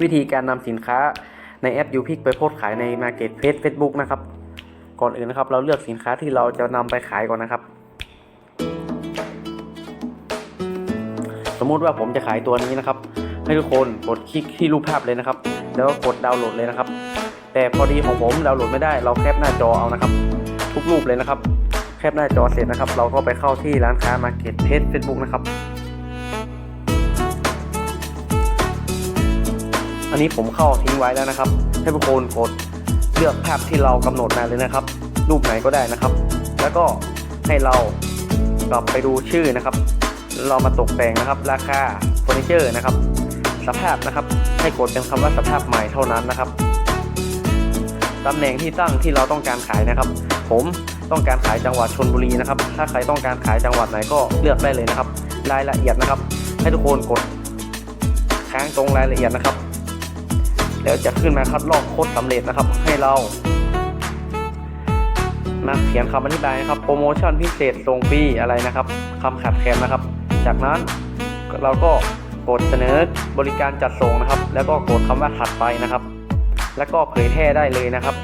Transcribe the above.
วิธีการนำสินค้าในแอป u p i c ไปโพสขายใน Marketplace Facebook นะครับ ก่อนอื่นนะครับ เราเลือกสินค้าที่เราจะนำไปขายก่อนนะครับ สมมุติว่าผมจะขายตัวนี้นะครับ ให้ทุกคนกดคลิกที่รูปภาพเลยนะครับ แล้วก็กดดาวน์โหลดเลยนะครับ แต่พอดีของผมดาวน์โหลดไม่ได้ เราแคปหน้าจอเอานะครับ ทุกรูปเลยนะครับ แคปหน้าจอเสร็จนะครับ เราก็ไปเข้าที่ร้านค้า Marketplace Facebook นะครับ อันนี้ผมเข้าทิ้งไว้แล้วนะครับ ให้ทุกคนกดเลือกภาพที่เรากำหนดมาเลยนะครับ รูปไหนก็ได้นะครับ แล้วก็ให้เรากลับไปดูชื่อนะครับ เรามาตกแต่งนะครับ ราคาเฟอร์นิเจอร์นะครับ สภาพนะครับ ให้กดเป็นคำว่าสภาพใหม่เท่านั้นนะครับตำแหน่งที่ตั้งที่เราต้องการขายนะครับ ผมต้องการขายจังหวัดชนบุรีนะครับ ถ้าใครต้องการขายจังหวัดไหนก็เลือกได้เลยนะครับ รายละเอียดนะครับ ให้ทุกคนกดค้างตรงรายละเอียดนะครับ แล้วจะขึ้นมาคัดลอกโค้ดสำเร็จนะครับ ให้เรานะเขียนคำอธิบายนะครับโปรโมชั่นพิเศษส่งฟรีอะไรนะครับคำขัดแคลนนะครับ จากนั้นเราก็กดเสนอบริการจัดส่งนะครับ แล้วก็กดคำว่าถัดไปนะครับ แล้วก็เผยแพร่ได้เลยนะครับ